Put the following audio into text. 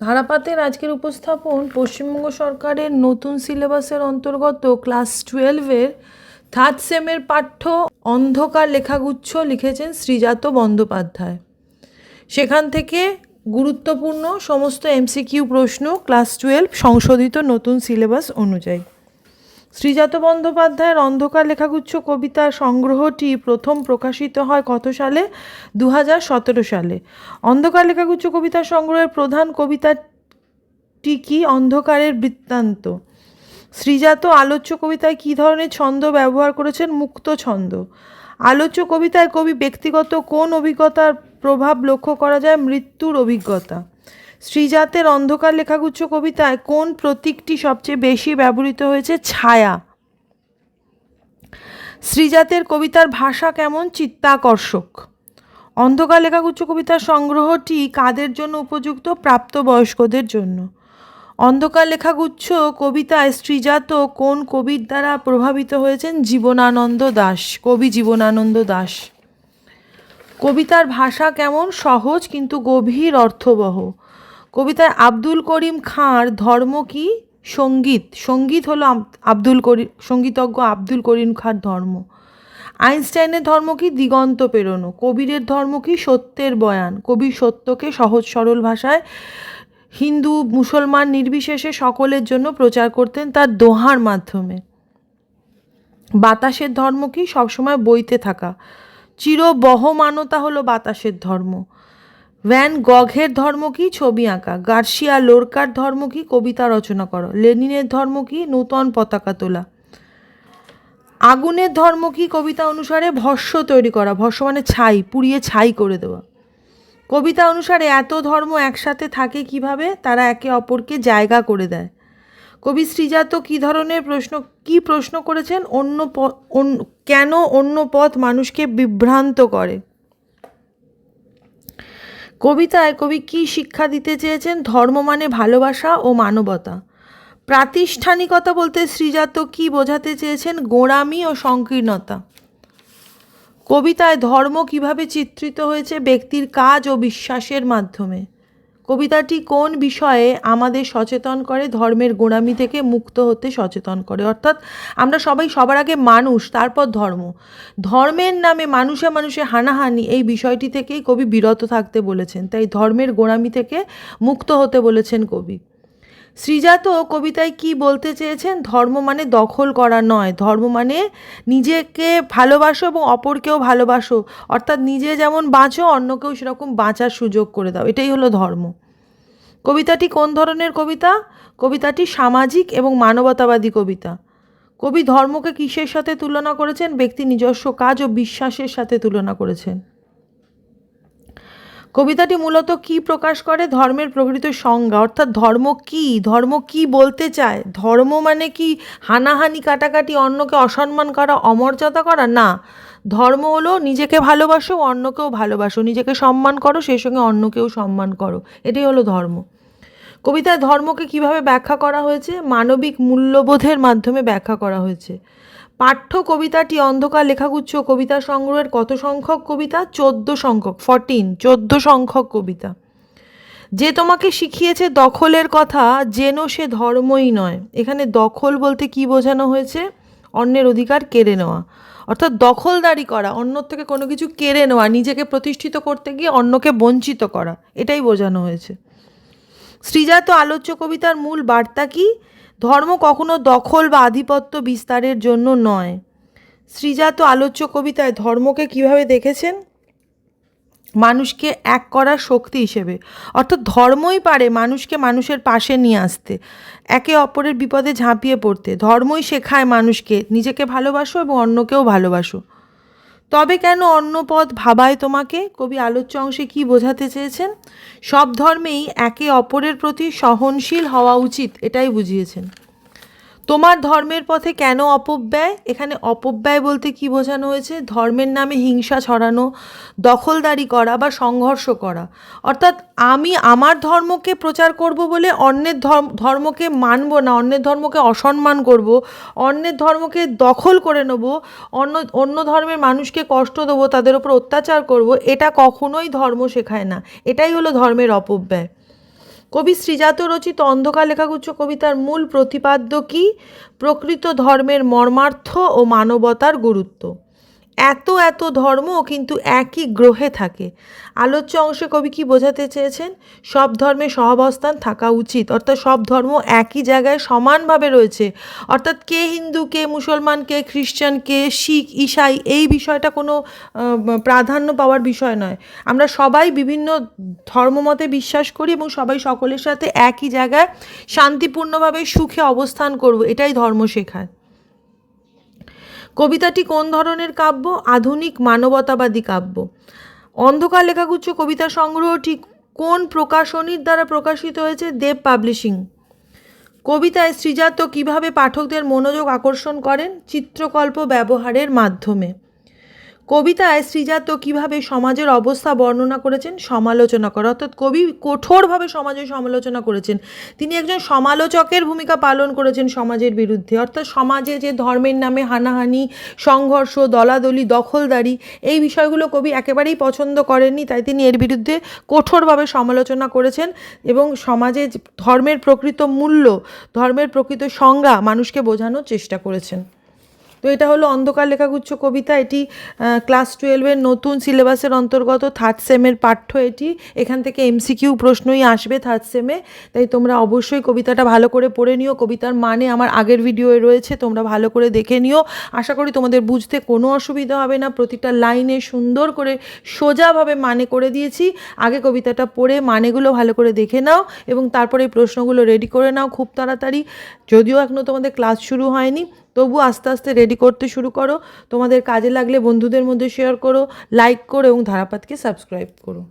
ধারাপাতের আজকের উপস্থাপন পশ্চিমবঙ্গ সরকারের নতুন সিলেবাসের অন্তর্গত ক্লাস টুয়েলভের থার্ড সেমের পাঠ্য অন্ধকার লেখাগুচ্ছ লিখেছেন শ্রীজাত বন্দ্যোপাধ্যায়। সেখান থেকে গুরুত্বপূর্ণ সমস্ত এমসিকিউ প্রশ্ন ক্লাস টুয়েলভ সংশোধিত নতুন সিলেবাস অনুযায়ী। শ্রীজাত বন্দ্যোপাধ্যায়ের অন্ধকার লেখাগুচ্ছ কবিতার সংগ্রহটি প্রথম প্রকাশিত হয় কত সালে? দু হাজার সতেরো সালে। অন্ধকার লেখাগুচ্ছ কবিতা সংগ্রহের প্রধান কবিতাটি কি? অন্ধকারের বৃত্তান্ত। শ্রীজাত আলোচ্য কবিতায় কী ধরনের ছন্দ ব্যবহার করেছেন? মুক্ত ছন্দ। আলোচ্য কবিতায় কবি ব্যক্তিগত কোন অভিজ্ঞতার প্রভাব লক্ষ্য করা যায়? মৃত্যুর অভিজ্ঞতা। শ্রীজাতের অন্ধকার লেখাগুচ্ছ কবিতায় কোন প্রতীকটি সবচেয়ে বেশি ব্যবহৃত হয়েছে? ছায়া। শ্রীজাতের কবিতার ভাষা কেমন? চিত্তাকর্ষক। অন্ধকার লেখাগুচ্ছ কবিতার সংগ্রহটি কাদের জন্য উপযুক্ত? প্রাপ্তবয়স্কদের জন্য। অন্ধকার লেখাগুচ্ছ কবিতায় শ্রীজাত কোন কবির দ্বারা প্রভাবিত হয়েছেন? জীবনানন্দ দাস, কবি জীবনানন্দ দাস। কবিতার ভাষা কেমন? সহজ, কিন্তু গভীর, অর্থবহ। কবিতায় আব্দুল করিম খাঁর ধর্ম কি? সংগীত। সংগীত হলো আব্দুল করিম সঙ্গীতজ্ঞ আব্দুল করিম খাঁর ধর্ম। আইনস্টাইনের ধর্ম কি? দিগন্ত পেরোনো। কবিরের ধর্ম কি? সত্যের বয়ান। কবি সত্যকে সহজ সরল ভাষায় হিন্দু, মুসলমান নির্বিশেষে সকলের জন্য প্রচার করতেন তার দোহার মাধ্যমে। বাতাসের ধর্ম কি? সবসময় বইতে থাকা। চির বহমানতা হলো বাতাসের ধর্ম। ভ্যান গঘের ধর্ম কি, ছবি আঁকা। গার্সিয়া লোরকার ধর্ম কি, কবিতা রচনা করো। লেনিনের ধর্ম কি, নূতন পতাকা তোলা। আগুনের ধর্ম কি, কবিতা অনুসারে ভস্য তৈরি করা। ভস্য মানে ছাই, পুড়িয়ে ছাই করে দেওয়া। কবিতা অনুসারে এত ধর্ম একসাথে থাকে কীভাবে? তারা একে অপরকে জায়গা করে দেয়। কবি শ্রীজাত কী ধরনের প্রশ্ন, কি প্রশ্ন করেছেন? অন্য কেন অন্য পথ মানুষকে বিভ্রান্ত করে? কবিতায় কবি কি শিক্ষা দিতে চেয়েছেন? ধর্ম মানে ভালোবাসা ও মানবতা। প্রাতিষ্ঠানিকতা বলতে শ্রীজাত কি বোঝাতে চেয়েছেন? গোড়ামি ও সংকীর্ণতা। কবিতায় ধর্ম কীভাবে চিত্রিত হয়েছে? ব্যক্তির কাজ ও বিশ্বাসের মাধ্যমে। কবিতাটি কোন বিষয়ে আমাদের সচেতন করে, ধর্মের গোড়ামি থেকে মুক্ত হতে সচেতন করে? অর্থাৎ আমরা সবাই সবার আগে মানুষ, তারপর ধর্ম। ধর্মের নামে মানুষে মানুষে হানাহানি এই বিষয়টি থেকেই কবি বিরত থাকতে বলেছেন। তাই ধর্মের গোড়ামি থেকে মুক্ত হতে বলেছেন কবি। শ্রীজাত কবিতায় কি বলতে চেয়েছেন? ধর্ম মানে দখল করা নয়। ধর্ম মানে নিজেকে ভালোবাসো এবং অপরকেও ভালোবাসো। অর্থাৎ নিজে যেমন বাঁচো, অন্যকেও সেরকম বাঁচার সুযোগ করে দাও। এটাই হলো ধর্ম। কবিতাটি কোন ধরনের কবিতা? কবিতাটি সামাজিক এবং মানবতাবাদী কবিতা। কবি ধর্মকে কিসের সাথে তুলনা করেছেন? ব্যক্তি নিজস্ব কাজ ও বিশ্বাসের সাথে তুলনা করেছেন। কবিতাটি মূলত কি প্রকাশ করে? ধর্মের প্রকৃত সংজ্ঞা, অর্থাৎ ধর্ম কি? ধর্ম কি বলতে চায়? ধর্ম মানে কি? হানাহানি, কাটাকাটি, অন্যকে অসম্মান করা, অমর্যাদা করা? না। ধর্ম হলো নিজেকে ভালোবাসো, অন্যকেও ভালোবাসো। নিজেকে সম্মান করো, সেই সঙ্গে অন্যকেও সম্মান করো। এটাই হলো ধর্ম। কবিতায় ধর্মকে কীভাবে ব্যাখ্যা করা হয়েছে? মানবিক মূল্যবোধের মাধ্যমে ব্যাখ্যা করা হয়েছে। পাঠ্য কবিতাটি অন্ধকার লেখাগুচ্ছ কবিতা সংগ্রহের কত সংখ্যক কবিতা? চোদ্দ সংখ্যক ফরটিন চোদ্দ সংখ্যক কবিতা। যে তোমাকে শিখিয়েছে দখলের কথা, যেন সে ধর্মই নয়। এখানে দখল বলতে কি বোঝানো হয়েছে? অন্যের অধিকার কেড়ে নেওয়া। অর্থাৎ দখলদারি করা, অন্যর থেকে কোনো কিছু কেড়ে নেওয়া, নিজেকে প্রতিষ্ঠিত করতে গিয়ে অন্যকে বঞ্চিত করা, এটাই বোঝানো হয়েছে। শ্রীজাত আলোচ্য কবিতার মূল বার্তা কি? ধর্ম কখনো দখল বা আধিপত্য বিস্তারের জন্য নয়। শ্রীজাত আলোচ্য কবিতায় ধর্মকে কীভাবে দেখেছেন? মানুষকে এক করার শক্তি হিসেবে। অর্থাৎ ধর্মই পারে মানুষকে মানুষের পাশে নিয়ে আসতে, একে অপরের বিপদে ঝাঁপিয়ে পড়তে। ধর্মই শেখায় মানুষকে, নিজেকে ভালোবাসো এবং অন্যকেও ভালোবাসো। তবে কেন অন্য পথ ভাবায় তোমাকে? কবি আলোচ্য অংশে কী বোঝাতে চেয়েছেন? সব ধর্মেই একে অপরের প্রতি সহনশীল হওয়া উচিত, এটাই বুঝিয়েছেন। তোমার ধর্মের পথে কেন অপব্যয়? এখানে অপব্যয় বলতে কি বোঝানো হয়েছে? ধর্মের নামে হিংসা ছড়ানো, দখলদারি করা বা সংঘর্ষ করা। অর্থাৎ আমি আমার ধর্মকে প্রচার করব বলে অন্যের ধর্ম, ধর্মকে মানব না, অন্যের ধর্মকে অসম্মান করব, অন্যের ধর্মকে দখল করে নেব, অন্য অন্য ধর্মের মানুষকে কষ্ট দেবো, তাদের ওপর অত্যাচার করব, এটা কখনোই ধর্ম শেখায় না। এটাই হলো ধর্মের অপব্যয়। কবি শ্রীজাত রচিত অন্ধকার লেখাগুচ্ছ কবিতার মূল প্রতিপাদ্য কি? প্রকৃত ধর্মের মর্মার্থ ও মানবতার গুরুত্ব। এত এত ধর্ম কিন্তু একই গ্রহে থাকে। আলোচ্য অংশে কবি কি বোঝাতে চেয়েছেন? সব ধর্মে সহাবস্থান থাকা উচিত। অর্থাৎ সব ধর্ম একই জায়গায় সমানভাবে রয়েছে। অর্থাৎ কে হিন্দু, কে মুসলমান, কে খ্রিস্টান কে শিখ ইসাই এই বিষয়টা কোনো প্রাধান্য পাওয়ার বিষয় নয়। আমরা সবাই বিভিন্ন ধর্মমতে বিশ্বাস করি এবং সবাই সকলের সাথে একই জায়গায় শান্তিপূর্ণভাবে সুখে অবস্থান করব। এটাই ধর্ম শেখায়। কবিতাটি কোন ধরনের কাব্য? আধুনিক মানবতাবাদী কাব্য। অন্ধকার লেখাগুচ্ছ কবিতা সংগ্রহটি কোন প্রকাশনীর দ্বারা প্রকাশিত হয়েছে? দেব পাবলিশিং। কবিতায় শ্রীজাত কীভাবে পাঠকদের মনোযোগ আকর্ষণ করেন? চিত্রকল্প ব্যবহারের মাধ্যমে। কবিতায় শ্রীজাত কীভাবে সমাজের অবস্থা বর্ণনা করেছেন, সমালোচনা করা, অর্থাৎ কবি কঠোরভাবে সমাজের সমালোচনা করেছেন। তিনি একজন সমালোচকের ভূমিকা পালন করেছেন সমাজের বিরুদ্ধে, অর্থাৎ সমাজে যে ধর্মের নামে হানাহানি, সংঘর্ষ, দলাদলি, দখলদারি, এই বিষয়গুলো কবি একেবারেই পছন্দ করেননি, তাই তিনি এর বিরুদ্ধে কঠোরভাবে সমালোচনা করেছেন এবং সমাজে ধর্মের প্রকৃত মূল্য, ধর্মের প্রকৃত সংজ্ঞা মানুষকে বোঝানোর চেষ্টা করেছেন। তো এটা হলো অন্ধকার লেখাগুচ্ছ কবিতা। এটি ক্লাস টুয়েলভের নতুন সিলেবাসের অন্তর্গত থার্ড সেমের পাঠ্য এটি। এখান থেকে এমসিকিউ প্রশ্নই আসবে থার্ড সেমে তাই তোমরা অবশ্যই কবিতাটা ভালো করে পড়ে নিও। কবিতার মানে আমার আগের ভিডিওয়ে রয়েছে, তোমরা ভালো করে দেখে নিও। আশা করি তোমাদের বুঝতে কোনো অসুবিধা হবে না। প্রতিটা লাইনে সুন্দর করে সোজাভাবে মানে করে দিয়েছি। আগে কবিতাটা পড়ে মানেগুলো ভালো করে দেখে নাও এবং তারপরে এই প্রশ্নগুলো রেডি করে নাও খুব তাড়াতাড়ি। যদিও এখনও তোমাদের ক্লাস শুরু হয়নি তবু আস্তে আস্তে রেডি করতে শুরু করো। তোমাদের কাজে লাগলে বন্ধুদের মধ্যে শেয়ার করো লাইক করো এবং ধারাপাতকে সাবস্ক্রাইব করো।